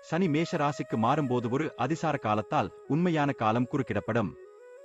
சனி மேஷ ராசிக்கு மாறும்போது ஒரு அதிசார காலத்தால் உண்மையான காலம் குறுக்கிடப்படும்.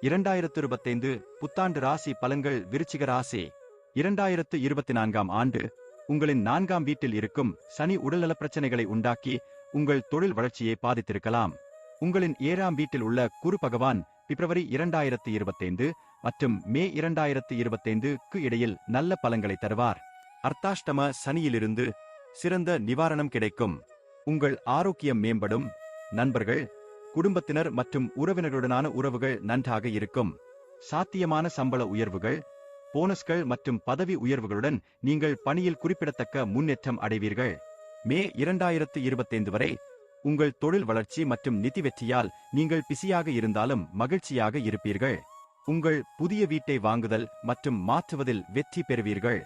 இரண்டாயிரத்து இருபத்தைந்து புத்தாண்டு ராசி பலன்கள் விருச்சிக ராசி. இரண்டாயிரத்து இருபத்தி நான்காம் ஆண்டு உங்களின் நான்காம் வீட்டில் இருக்கும் சனி உடல்நலப் பிரச்சனைகளை உண்டாக்கி உங்கள் தொழில் வளர்ச்சியை பாதித்திருக்கலாம். உங்களின் ஏழாம் வீட்டில் உள்ள குரு பகவான் பிப்ரவரி இரண்டாயிரத்து இருபத்தைந்து மற்றும் மே இரண்டாயிரத்து இருபத்தைந்துக்கு இடையில் நல்ல பலன்களை தருவார். அர்த்தாஷ்டம சனியிலிருந்து சிறந்த நிவாரணம் கிடைக்கும். உங்கள் ஆரோக்கியம் மேம்படும். நண்பர்கள் குடும்பத்தினர் மற்றும் உறவினர்களுடனான உறவுகள் நன்றாக இருக்கும். சாத்தியமான சம்பள உயர்வுகள் போனஸ்கள் மற்றும் பதவி உயர்வுகளுடன் நீங்கள் பணியில் குறிப்பிடத்தக்க முன்னேற்றம் அடைவீர்கள். மே இரண்டாயிரத்து இருபத்தைந்து வரை உங்கள் தொழில் வளர்ச்சி மற்றும் நிதி வெற்றியால் நீங்கள் பிஸியாக இருந்தாலும் மகிழ்ச்சியாக இருப்பீர்கள். உங்கள் புதிய வீட்டை வாங்குதல் மற்றும் மாற்றுவதில் வெற்றி பெறுவீர்கள்.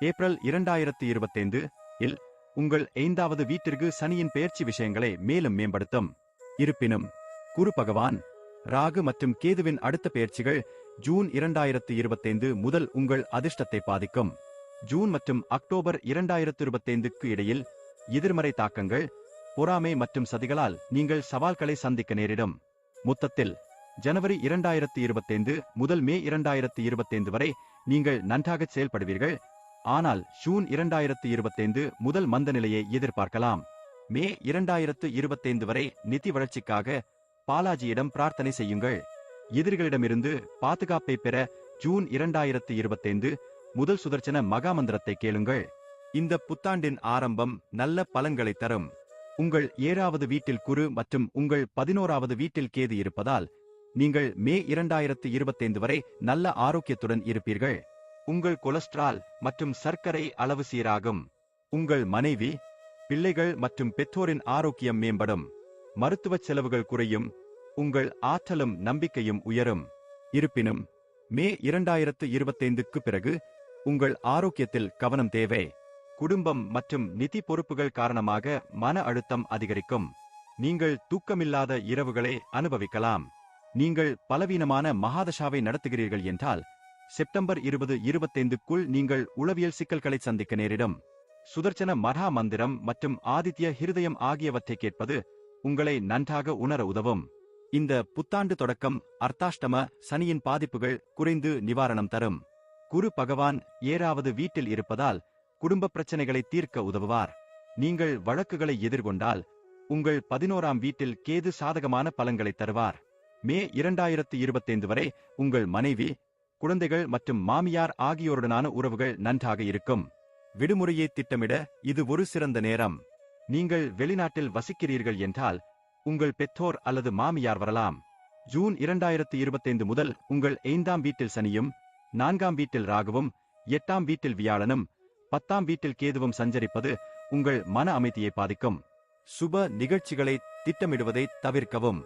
ஏப்ரல் இரண்டாயிரத்து இருபத்தைந்து இல் உங்கள் ஐந்தாவது வீட்டிற்கு சனியின் பெயர்ச்சி விஷயங்களை மேலும் மேம்படுத்தும். இருப்பினும் குரு பகவான் ராகு மற்றும் கேதுவின் அடுத்த பெயர்ச்சிகள் ஜூன் இரண்டாயிரத்து இருபத்தைந்து முதல் உங்கள் அதிர்ஷ்டத்தை பாதிக்கும். ஜூன் மற்றும் அக்டோபர் இரண்டாயிரத்து இருபத்தைந்துக்கு இடையில் எதிர்மறை தாக்கங்கள் பொறாமை மற்றும் சதிகளால் நீங்கள் சவால்களை சந்திக்க நேரிடும். மொத்தத்தில் ஜனவரி இரண்டாயிரத்து இருபத்தைந்து முதல் மே இரண்டாயிரத்து இருபத்தைந்து வரை நீங்கள் நன்றாக செயல்படுவீர்கள். ஆனால் ஜூன் இரண்டாயிரத்து இருபத்தைந்து முதல் மந்த நிலையை எதிர்பார்க்கலாம். மே இரண்டாயிரத்து இருபத்தைந்து வரை நிதி வளர்ச்சிக்காக பாலாஜியிடம் பிரார்த்தனை செய்யுங்கள். எதிரிகளிடமிருந்து பாதுகாப்பை பெற ஜூன் இரண்டாயிரத்து இருபத்தைந்து முதல் சுதர்சன மகாமந்திரத்தை கேளுங்கள். இந்த புத்தாண்டின் ஆரம்பம் நல்ல பலன்களை தரும். உங்கள் ஏழாவது வீட்டில் குரு மற்றும் உங்கள் பதினோராவது வீட்டில் கேது இருப்பதால் நீங்கள் மே இரண்டாயிரத்து இருபத்தைந்து வரை நல்ல ஆரோக்கியத்துடன் இருப்பீர்கள். உங்கள் கொலஸ்ட்ரால் மற்றும் சர்க்கரை அளவு சீராகும். உங்கள் மனைவி பிள்ளைகள் மற்றும் பெற்றோரின் ஆரோக்கியம் மேம்படும். மருத்துவச் செலவுகள் குறையும். உங்கள் ஆற்றலும் நம்பிக்கையும் உயரும். இருப்பினும் மே இரண்டாயிரத்து இருபத்தைந்துக்கு பிறகு உங்கள் ஆரோக்கியத்தில் கவனம் தேவை. குடும்பம் மற்றும் நிதி பொறுப்புகள் காரணமாக மன அழுத்தம் அதிகரிக்கும். நீங்கள் தூக்கமில்லாத இரவுகளை அனுபவிக்கலாம். நீங்கள் பலவீனமான மகாதஷாவை நடத்துகிறீர்கள் என்றால் செப்டம்பர் இருபது இருபத்தைந்துக்குள் நீங்கள் உளவியல் சிக்கல்களை சந்திக்க நேரிடும். சுதர்சன மகா மந்திரம் மற்றும் ஆதித்ய ஹிருதயம் ஆகியவற்றை கேட்பது உங்களை நன்றாக உணர உதவும். இந்த புத்தாண்டு தொடக்கம் அர்த்தாஷ்டம சனியின் பாதிப்புகள் குறைந்து நிவாரணம் தரும். குரு பகவான் ஏறாவது வீட்டில் இருப்பதால் குடும்ப பிரச்சனைகளை தீர்க்க உதவுவார். நீங்கள் வழக்குகளை எதிர்கொண்டால் உங்கள் பதினோராம் வீட்டில் கேது சாதகமான பலன்களை தருவார். மே இரண்டாயிரத்து இருபத்தைந்து வரை உங்கள் மனைவி குழந்தைகள் மற்றும் மாமியார் ஆகியோருடனான உறவுகள் நன்றாக இருக்கும். விடுமுறையை திட்டமிட இது ஒரு சிறந்த நேரம். நீங்கள் வெளிநாட்டில் வசிக்கிறீர்கள் என்றால் உங்கள் பெற்றோர் அல்லது மாமியார் வரலாம். ஜூன் இரண்டாயிரத்து இருபத்தைந்து முதல் உங்கள் ஐந்தாம் வீட்டில் சனியும் நான்காம் வீட்டில் ராகுவும் எட்டாம் வீட்டில் வியாழனும் பத்தாம் வீட்டில் கேதுவும் சஞ்சரிப்பது உங்கள் மன அமைதியை பாதிக்கும். சுப நிகழ்ச்சிகளை திட்டமிடுவதை தவிர்க்கவும்.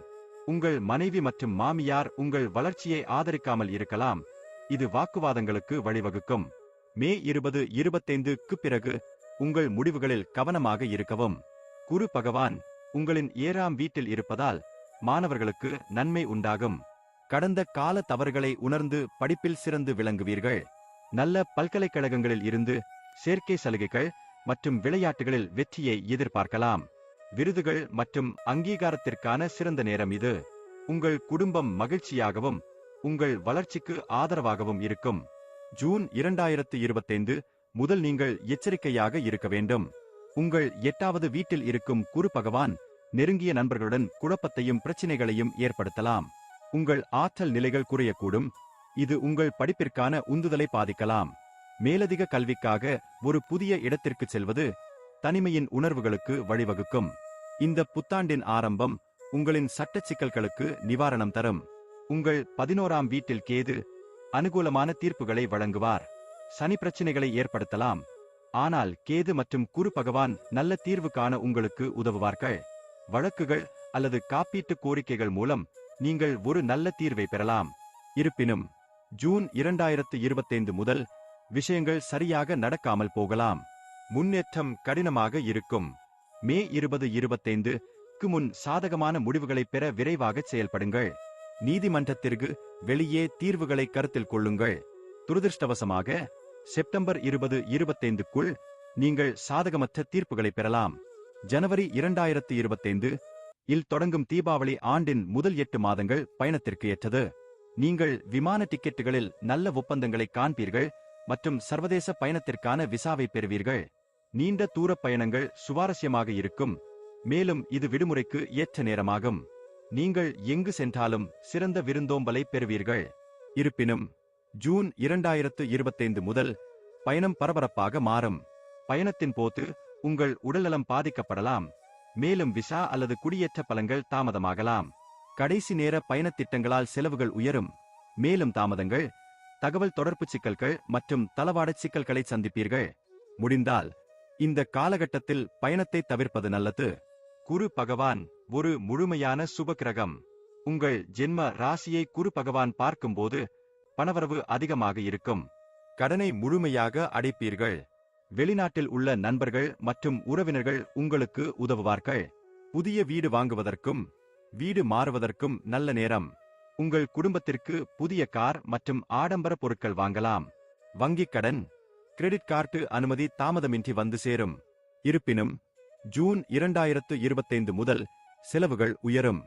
உங்கள் மனைவி மற்றும் மாமியார் உங்கள் வளர்ச்சியை ஆதரிக்காமல் இருக்கலாம். இது வாக்குவாதங்களுக்கு வழிவகுக்கும். மே இருபது இருபத்தைந்துக்கு பிறகு உங்கள் முடிவுகளில் கவனமாக இருக்கவும். குரு பகவான் உங்களின் ஏழாம் வீட்டில் இருப்பதால் மாணவர்களுக்கு நன்மை உண்டாகும். கடந்த கால தவறுகளை உணர்ந்து படிப்பில் சிறந்து விளங்குவீர்கள். நல்ல பல்கலைக்கழகங்களில் இருந்து சேர்க்கை சலுகைகள் மற்றும் விளையாட்டுகளில் வெற்றியை எதிர்பார்க்கலாம். விருதுகள் மற்றும் அங்கீகாரத்திற்கான சிறந்த நேரம் இது. உங்கள் குடும்பம் மகிழ்ச்சியாகவும் உங்கள் வளர்ச்சிக்கு ஆதரவாகவும் இருக்கும். ஜூன் இரண்டாயிரத்து இருபத்தைந்து முதல் நீங்கள் எச்சரிக்கையாக இருக்க வேண்டும். உங்கள் எட்டாவது வீட்டில் இருக்கும் குரு பகவான் நெருங்கிய நண்பர்களுடன் குழப்பத்தையும் பிரச்சினைகளையும் ஏற்படுத்தலாம். உங்கள் ஆற்றல் நிலைகள் குறையக்கூடும். இது உங்கள் படிப்பிற்கான உந்துதலை பாதிக்கலாம். மேலதிக கல்விக்காக ஒரு புதிய இடத்திற்கு செல்வது தனிமையின் உணர்வுகளுக்கு வழிவகுக்கும். இந்த புத்தாண்டின் ஆரம்பம் உங்களின் சட்ட சிக்கல்களுக்கு நிவாரணம் தரும். உங்கள் பதினோராம் வீட்டில் கேது அனுகூலமான தீர்ப்புகளை வழங்குவார். சனி பிரச்சினைகளை ஏற்படுத்தலாம். ஆனால் கேது மற்றும் குரு பகவான் நல்ல தீர்வு காண உங்களுக்கு உதவுவார்கள். வழக்குகள் அல்லது காப்பீட்டு கோரிக்கைகள் மூலம் நீங்கள் ஒரு நல்ல தீர்வை பெறலாம். இருப்பினும் ஜூன் இரண்டாயிரத்து இருபத்தைந்து முதல் விஷயங்கள் சரியாக நடக்காமல் போகலாம். முன்னேற்றம் கடினமாக இருக்கும். மே இருபது இருபத்தைந்து க்கு முன் சாதகமான முடிவுகளை பெற விரைவாக செயல்படுங்கள். நீதிமன்றத்திற்கு வெளியே தீர்வுகளை கருத்தில் கொள்ளுங்கள். துரதிருஷ்டவசமாக செப்டம்பர் இருபது இருபத்தைந்துக்குள் நீங்கள் சாதகமற்ற தீர்ப்புகளை பெறலாம். ஜனவரி இரண்டாயிரத்து இருபத்தைந்து இல் தொடங்கும் தீபாவளி ஆண்டின் முதல் எட்டு மாதங்கள் பயணத்திற்கு ஏற்றது. நீங்கள் விமான டிக்கெட்டுகளில் நல்ல ஒப்பந்தங்களை காண்பீர்கள் மற்றும் சர்வதேச பயணத்திற்கான விசாவை பெறுவீர்கள். நீண்ட தூர பயணங்கள் சுவாரஸ்யமாக இருக்கும். மேலும் இது விடுமுறைக்கு ஏற்ற நேரமாகும். நீங்கள் எங்கு சென்றாலும் சிறந்த விருந்தோம்பலை பெறுவீர்கள். இருப்பினும் ஜூன் இரண்டாயிரத்து இருபத்தைந்து முதல் பயணம் பரபரப்பாக மாறும். பயணத்தின் போது உங்கள் உடல்நலம் பாதிக்கப்படலாம். மேலும் விசா அல்லது குடியேற்ற பலங்கள் தாமதமாகலாம். கடைசி நேர பயணத் திட்டங்களால் செலவுகள் உயரும். மேலும் தாமதங்கள் தகவல் தொடர்பு சிக்கல்கள் மற்றும் தளவாடச் சிக்கல்களை சந்திப்பீர்கள். முடிந்தால் இந்த காலகட்டத்தில் பயணத்தை தவிர்ப்பது நல்லது. குரு பகவான் ஒரு முழுமையான சுபகிரகம் உங்கள் ஜென்ம ராசியை குரு பகவான் பார்க்கும்போது பணவரவு அதிகமாக இருக்கும். கடனை முழுமையாக அடைப்பீர்கள். வெளிநாட்டில் உள்ள நண்பர்கள் மற்றும் உறவினர்கள் உங்களுக்கு உதவுவார்கள். புதிய வீடு வாங்குவதற்கும் வீடு மாறுவதற்கும் நல்ல நேரம். உங்கள் குடும்பத்திற்கு புதிய கார் மற்றும் ஆடம்பர பொருட்கள் வாங்கலாம். வங்கிக் கடன் கிரெடிட் கார்டு அனுமதி தாமதமின்றி வந்து சேரும். இருப்பினும் ஜூன் இரண்டாயிரத்து இருபத்தைந்து முதல் செலவுகள் உயரும்.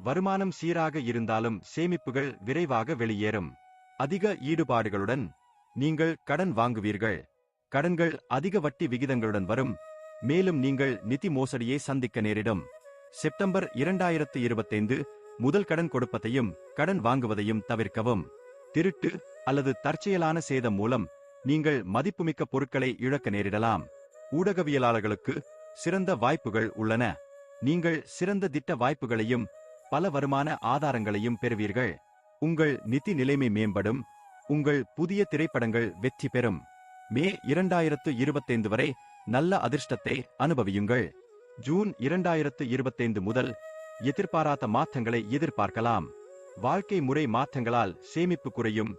வருமானம் சீராக இருந்தாலும் சேமிப்புகள் விரைவாக வெளியேறும். அதிக ஈடுபாடுகளுடன் நீங்கள் கடன் வாங்குவீர்கள். கடன்கள் அதிக வட்டி விகிதங்களுடன் வரும். மேலும் நீங்கள் நிதி மோசடியை சந்திக்க நேரிடும். செப்டம்பர் இரண்டாயிரத்து இருபத்தைந்து முதல் கடன் கொடுப்பதையும் கடன் வாங்குவதையும் தவிர்க்கவும். திருட்டு அல்லது தற்செயலான சேதம் மூலம் நீங்கள் மதிப்புமிக்க பொருட்களை இழக்க நேரிடலாம். ஊடகவியலாளர்களுக்கு சிறந்த வாய்ப்புகள் உள்ளன. நீங்கள் சிறந்த திட்ட வாய்ப்புகளையும் பல வருமான ஆதாரங்களையும் பெறுவீர்கள். உங்கள் நிதி நிலைமை மேம்படும். உங்கள் புதிய திரைப்படங்கள் வெற்றி பெறும். மே இரண்டாயிரத்து இருபத்தைந்து வரை நல்ல அதிர்ஷ்டத்தை அனுபவியுங்கள். ஜூன் இரண்டாயிரத்து இருபத்தைந்து முதல் எதிர்பாராத மாற்றங்களை எதிர்பார்க்கலாம். வாழ்க்கை முறை மாற்றங்களால் சேமிப்பு குறையும்.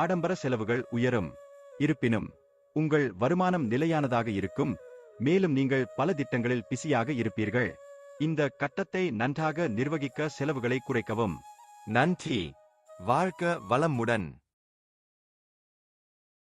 ஆடம்பர செலவுகள் உயரும். இருப்பினும் உங்கள் வருமானம் நிலையானதாக இருக்கும். மேலும் நீங்கள் பல திட்டங்களில் பிஸியாக இருப்பீர்கள். இந்த கட்டத்தை நன்றாக நிர்வகிக்க செலவுகளை குறைக்கவும். நன்றி. வாழ்க்க வளமுடன்.